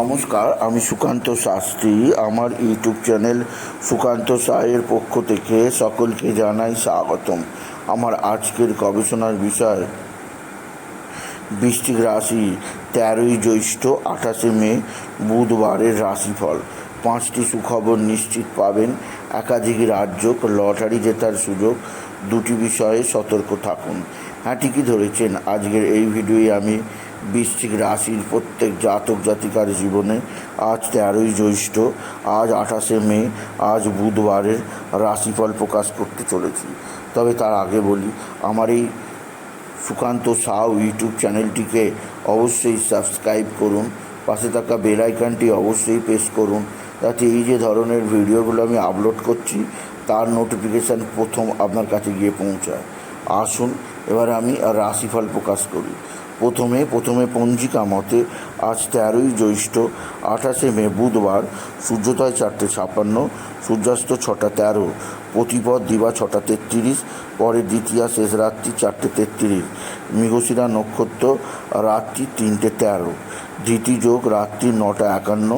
নমস্কার, আমি সুকান্ত শাস্ত্রী। আমার ইউটিউব চ্যানেল সুকান্ত সায়ের পক্ষ থেকে সকলকে জানাই স্বাগতম। আমার আজকের গবেষণার বিষয় বৃষ্টিক রাশি, তেরোই জ্যৈষ্ঠ, আঠাশে মে, বুধবারের রাশিফল। পাঁচটি সুখবর নিশ্চিত পাবেন। একাধিক রাজ্য লটারি জেতার সুযোগ। দুটি বিষয়ে সতর্ক থাকুন। হ্যাঁ ঠিকই ধরেছেন? আজকের এই ভিডিওয়ে আমি বৃশ্চিক রাশির প্রত্যেক জাতক জাতিকার জীবনে আজ তেরোই জ্যৈষ্ঠ, আজ আঠাশে মে, আজ বুধবারের রাশিফল প্রকাশ করতে চলেছি। তবে তার আগে বলি, আমার এই সুকান্ত সাউ ইউটিউব চ্যানেলটিকে অবশ্যই সাবস্ক্রাইব করুন, পাশে থাকা বেল আইকনটি অবশ্যই প্রেস করুন, যাতে এই যে ধরনের ভিডিওগুলো আমি আপলোড করছি, তার নোটিফিকেশান প্রথম আপনার কাছে গিয়ে পৌঁছায়। আসুন, এবার আমি রাশিফল প্রকাশ করি। প্রথমে প্রথমে পঞ্জিকা মতে, আজ তেরোই জ্যৈষ্ঠ, আঠাশে মে বুধবার, সূর্যোদয় চারটে ছাপ্পান্ন, সূর্যাস্ত ছটা তেরো, প্রতিপদ দিবা ছটা তেত্রিশ, পরে দ্বিতীয়া শেষ রাত্রি চারটে তেত্রিশ, মৃগশিরা নক্ষত্র রাত্রি তিনটে তেরো যোগ রাত্রি নটা একান্ন,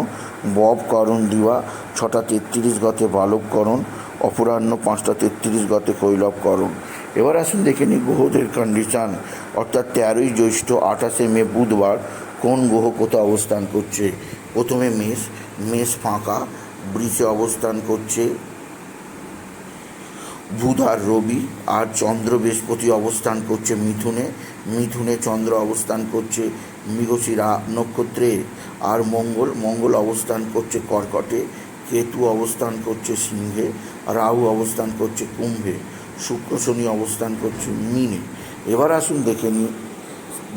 বব করণ দিবা ছটা তেত্রিশ গতে বালককরণ অপরাহ্ন পাঁচটা তেত্রিশ গতে কৈলবকরণ। এবার আসুন দেখে নিই গ্রহদের কন্ডিশান অর্থাৎ তেরোই জ্যৈষ্ঠ আঠাশে মে বুধবার কোন গ্রহ কোথাও অবস্থান করছে? প্রথমে মেষ মেষ ফাঁকা, বৃষে অবস্থান করছে। বুধ আর রবি আর চন্দ্র বৃহস্পতি অবস্থান করছে মিথুনে। মিথুনে চন্দ্র অবস্থান করছে মৃগশিরা নক্ষত্রে। আর মঙ্গল মঙ্গল অবস্থান করছে কর্কটে। কেতু অবস্থান করছে সিংহে। রাহু অবস্থান করছে কুম্ভে। শুক্র শনি অবস্থান করছে মিনে। এবার আসুন দেখে নিই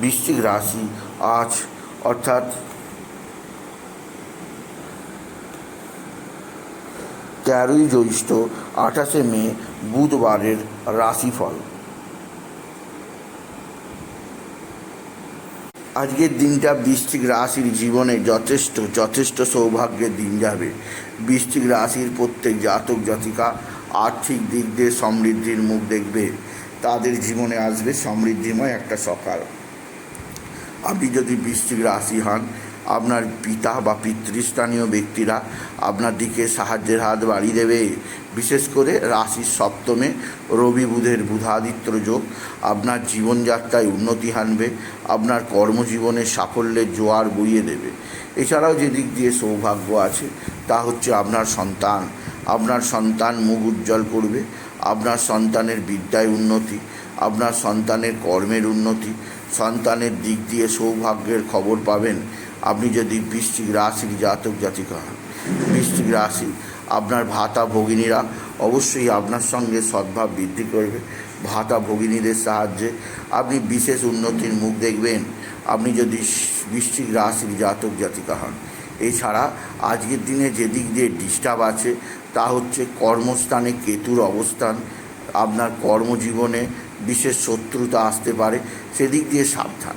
বৃশ্চিক রাশি আজ, অর্থাৎ তেরোই জ্যৈষ্ঠ আঠাশে মে বুধবারের রাশিফল। আজকের দিনটা বৃশ্চিক রাশির জীবনে যথেষ্ট যথেষ্ট সৌভাগ্যের দিন যাবে। বৃশ্চিক রাশির প্রত্যেক জাতক জাতিকা আর্থিক দিক দিয়ে সমৃদ্ধির মুখ দেখবে, তাদের জীবনে আসবে সমৃদ্ধিময় একটা সকাল। আপনি যদি বৃশ্চিক রাশি হন, আপনার পিতা বা পিতৃস্থানীয় ব্যক্তিরা আপনার দিকে সাহায্যের হাত বাড়িয়ে দেবে। বিশেষ করে রাশির সপ্তমে রবি বুধের বুধাদিত্য যোগ, আপনার জীবনযাত্রায় উন্নতি আনবে, আপনার কর্মজীবনে সাফল্যের জোয়ার বইয়ে দেবে। এছাড়াও যে দিক দিয়ে সৌভাগ্য আছে, তা হচ্ছে আপনার সন্তান। আপনার সন্তান মুখ উজ্জ্বল করবে, আপনার সন্তানের বিদ্যায় উন্নতি, আপনার সন্তানের কর্মের উন্নতি, সন্তানের দিক দিয়ে সৌভাগ্যের খবর পাবেন। আপনি যদি বৃশ্চিক রাশির জাতক জাতিকা হন বৃশ্চিক রাশি, আপনার ভাতা ভগিনীরা অবশ্যই আপনার সঙ্গে সদ্ভাব বৃদ্ধি করবে। ভাতা ভগিনীদের সাহায্যে আপনি বিশেষ উন্নতির মুখ দেখবেন। আপনি যদি বৃশ্চিক রাশির জাতক জাতিকা হন এছাড়া আজকের দিনে যে দিক দিয়ে ডিস্টার্ব আছে, তা হচ্ছে কর্মস্থানে কেতুর অবস্থান। আপনার কর্মজীবনে বিশেষ শত্রুতা আসতে পারে, সেদিক দিয়ে সাবধান।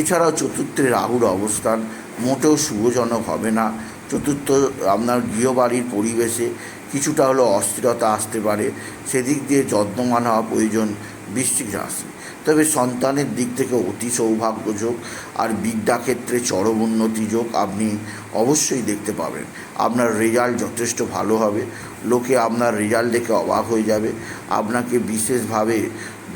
এছাড়াও চতুর্থে রাহুর অবস্থান, মোটেও শুভজনক হবে না। চতুর্থ, আপনার গৃহবাড়ির পরিবেশে কিছুটা হলো অস্থিরতা আসতে পারে, সেদিক দিয়ে যত্নমান হওয়া প্রয়োজন বৃশ্চিক রাশি। তবে সন্তানের দিক থেকে অতি সৌভাগ্য যোগ আর বিদ্যাক্ষেত্রে চরম উন্নতি যোগ আপনি অবশ্যই দেখতে পাবেন। আপনার রেজাল্ট যথেষ্ট ভালো হবে। লোকে আপনার রেজাল্ট দেখে অবাক হয়ে যাবে। আপনাকে বিশেষভাবে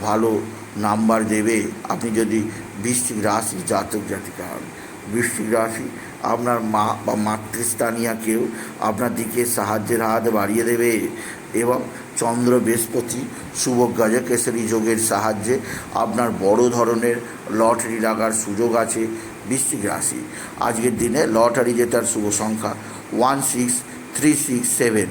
ভালো নাম্বার দেবে। আপনি যদি বৃশ্চিক রাশি জাতক জাতিকা হন, বৃশ্চিক রাশি আপনার মা বা মাতৃস্থানীয় কেউ আপনার দিকে সাহায্যের হাত বাড়িয়ে দেবে এবং চন্দ্র বৃহস্পতি শুভ গজকেশরী যোগের সাহায্যে আপনার বড় ধরনের লটারি লাগার সুযোগ আছে বৃশ্চিক রাশি। আজকের দিনে লটারি জেতার শুভ সংখ্যা one six three six seven.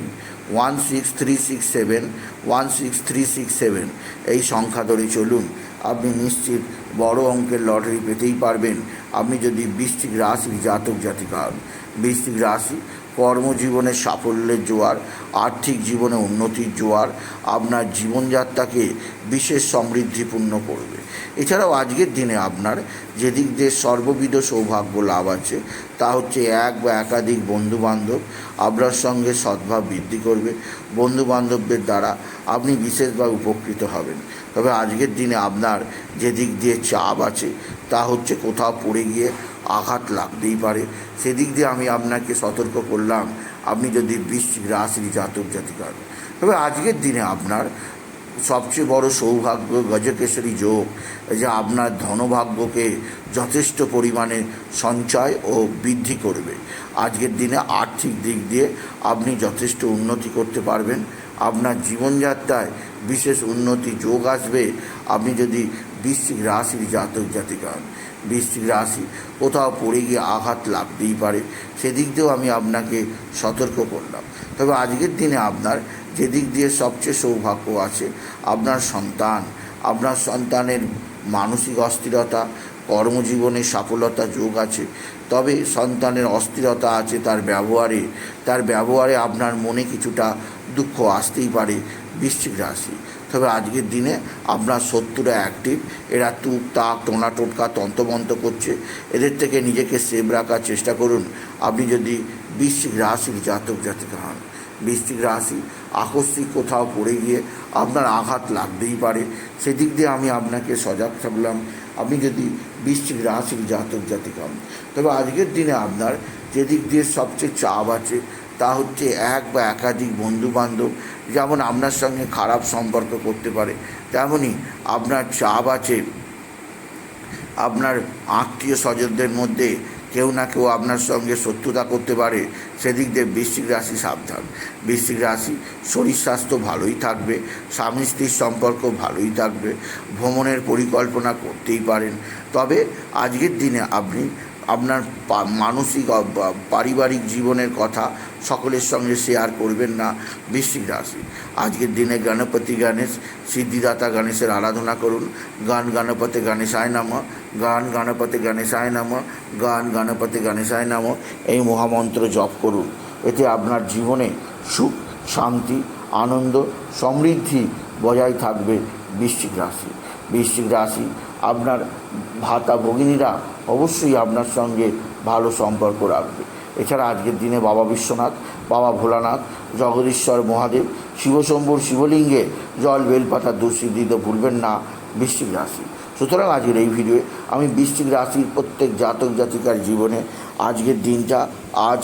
One six three six seven, one six three six seven. এই সংখ্যা ধরে চলুন। আপনি নিশ্চিত বড় অঙ্কের লটারি পেতেই পারবেন। আপনি যদি বৃষ্টিক রাশির জাতক জাতিকা বৃষ্টিক রাশি কর্মজীবনে সাফল্যের জোয়ার, আর্থিক জীবনে উন্নতির জোয়ার আপনার জীবনযাত্রাকে বিশেষ সমৃদ্ধিপূর্ণ করবে। এছাড়াও আজকের দিনে আপনার যেদিক দিয়ে সর্ববিধ সৌভাগ্য লাভ আছে, তা হচ্ছে এক বা একাধিক বন্ধুবান্ধব আপনার সঙ্গে সদ্ভাব বৃদ্ধি করবে। বন্ধুবান্ধবদের দ্বারা আপনি বিশেষভাবে উপকৃত হবেন। তবে আজকের দিনে আপনার যে দিক দিয়ে চাপ আছে তা হচ্ছে কোথাও পড়ে গিয়ে আঘাত লাগতেই পারে। সেদিক দিয়ে আমি আপনাকে সতর্ক করলাম, আপনি যদি বৃশ্চিক রাশির জাতক জাতিকার। তবে আজকের দিনে আপনার সবচেয়ে বড় সৌভাগ্য গজকেশরী যোগ, যা আপনার ধনভাগ্যকে যথেষ্ট পরিমাণে সঞ্চয় ও বৃদ্ধি করবে। আজকের দিনে আর্থিক দিক দিয়ে আপনি যথেষ্ট উন্নতি করতে পারবেন। আপনার জীবনযাত্রায় বিশেষ উন্নতি যোগ আসবে। আপনি যদি বৃশ্চিক রাশির জাতক জাতিকা হন বৃশ্চিক রাশি কোথাও পড়ে গিয়ে আঘাত লাগতেই পারে, সেদিক দিয়েও আমি আপনাকে সতর্ক করলাম। তবে আজকের দিনে আপনার যেদিক দিয়ে সবচেয়ে সৌভাগ্য আছে, আপনার সন্তান, আপনার সন্তানের মানসিক অস্থিরতা, কর্মজীবনে সফলতা যোগ আছে, তবে সন্তানের অস্থিরতা আছে তার ব্যবহারে তার ব্যবহারে আপনার মনে কিছুটা দুঃখ আসতেই পারে বৃশ্চিক রাশি। তবে আজকের দিনে আপনার শত্রুরা অ্যাক্টিভ এরা তুক, তাক, টোনা, টোটকা তন্তমন্ত করছে। এদের থেকে নিজেকে সেভ রাখার চেষ্টা করুন। আপনি যদি বৃশ্চিক রাশির জাতক জাতিকা হন, বৃশ্চিক রাশি আকস্মিক কোথাও পড়ে গিয়ে আপনার আঘাত লাগতেই পারে। সেদিক দিয়ে আমি আপনাকে সজাগ থাকলাম। আপনি যদি বৃশ্চিক রাশির জাতক জাতিকা হন, তবে আজকের দিনে আপনার যেদিক দিয়ে সবচেয়ে চাপ আছে তা হচ্ছে এক বা একাধিক বন্ধু বান্ধব যেমন আপনার সঙ্গে খারাপ সম্পর্ক করতে পারে তেমনই আপনার চাপ আছে। আপনার আত্মীয় স্বজনদের মধ্যে কেউ না কেউ আপনার সঙ্গে শত্রুতা করতে পারে, সেদিক দিয়ে বৃশ্চিক রাশি সাবধান। বৃশ্চিক রাশি শরীর স্বাস্থ্য ভালোই থাকবে, স্বামী স্ত্রীর সম্পর্ক ভালোই থাকবে, ভ্রমণের পরিকল্পনা করতেই পারেন। তবে আজকের দিনে আপনি আপনার মানসিক পারিবারিক জীবনের কথা সকলের সঙ্গে শেয়ার করবেন না। বৃশ্চিক রাশি। আজকের দিনে গণপতি গণেশ, সিদ্ধিদাতা গণেশের আরাধনা করুন। গান গণপতি গণেশায় নাম। গান গণপতি গণেশায় নাম। গান গণপতি গণেশায় নাম। এই মহামন্ত্র জপ করুন। এতে আপনার জীবনে সুখ, শান্তি, আনন্দ, সমৃদ্ধি বজায় থাকবে বৃশ্চিক রাশি। বৃশ্চিক রাশি আপনার ভাতা ভগিনীরা অবশ্যই আপনার সঙ্গে ভালো সম্পর্ক রাখবে। এছাড়া আজকের দিনে বাবা বিশ্বনাথ, বাবা ভোলানাথ, জগদীশ্বর মহাদেব, শিবশম্ভুর শিবলিঙ্গে জল বেলপাতা দুঃসি দিতে ভুলবেন না বৃশ্চিক রাশি। সুতরাং আজকের এই ভিডিওয়ে আমি বৃশ্চিক রাশির প্রত্যেক জাতক জাতিকার জীবনে আজকের দিনটা আজ